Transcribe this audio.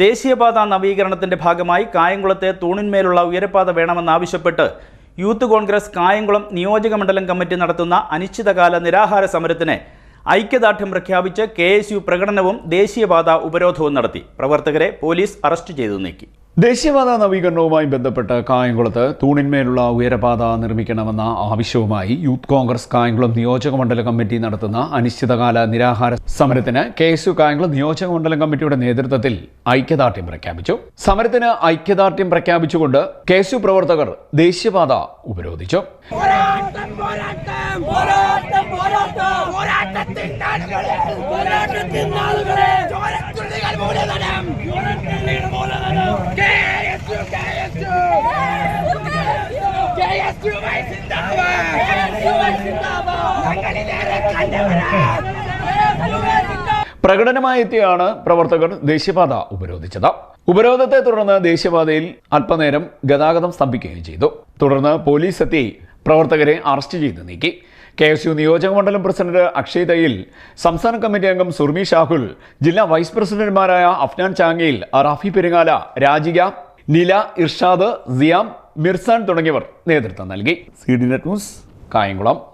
ദേശീയപാത നവീകരണത്തിന്റെ ഭാഗമായി കായംകുളത്തെ തൂണിന്മേലുള്ള ഉയരപ്പാത വേണമെന്നാവശ്യപ്പെട്ട് യൂത്ത് കോൺഗ്രസ് കായംകുളം നിയോജക മണ്ഡലം കമ്മിറ്റി നടത്തുന്ന അനിശ്ചിതകാല നിരാഹാര സമരത്തിന് ഐക്യദാർഢ്യം പ്രഖ്യാപിച്ച് കെ പ്രകടനവും ദേശീയപാത ഉപരോധവും നടത്തി. പ്രവർത്തകരെ പോലീസ് അറസ്റ്റ് ചെയ്തു നീക്കി. ദേശീയപാത നവീകരണവുമായി ബന്ധപ്പെട്ട് കായംകുളത്ത് തൂണിന്മേലുള്ള ഉയരപാത നിർമ്മിക്കണമെന്ന ആവശ്യവുമായി യൂത്ത് കോൺഗ്രസ് കായംകുളം നിയോജക മണ്ഡല കമ്മിറ്റി നടത്തുന്ന അനിശ്ചിതകാല നിരാഹാര സമരത്തിന് കെ എസ് കായംകുളം നിയോജക മണ്ഡലം കമ്മിറ്റിയുടെ നേതൃത്വത്തിൽ ഐക്യദാർഢ്യം പ്രഖ്യാപിച്ചു. സമരത്തിന് ഐക്യദാർഢ്യം പ്രഖ്യാപിച്ചുകൊണ്ട് കെ പ്രവർത്തകർ ദേശീയപാത ഉപരോധിച്ചു. പ്രകടനമായി എത്തിയാണ് പ്രവർത്തകർ ദേശീയപാത ഉപരോധിച്ചത്. ഉപരോധത്തെ തുടർന്ന് ദേശീയപാതയിൽ അല്പനേരം ഗതാഗതം സ്തംഭിക്കുകയും ചെയ്തു. തുടർന്ന് പോലീസ് എത്തി പ്രവർത്തകരെ അറസ്റ്റ് ചെയ്ത് നീക്കി. കെ എസ് യു നിയോജക മണ്ഡലം പ്രസിഡന്റ് അക്ഷയ് തയ്യിൽ സംസ്ഥാന കമ്മിറ്റി അംഗം സുർമി ഷാഹുൽ ജില്ലാ വൈസ് പ്രസിഡന്റുമാരായ അഫ്നാൻ ചാങ്ങയിൽ റാഫി പെരുങ്ങാല രാജിക നില ഇർഷാദ് സിയാം മിർസാൻ തുടങ്ങിയവർ നേതൃത്വം നൽകി. C D net news Kayamkulam.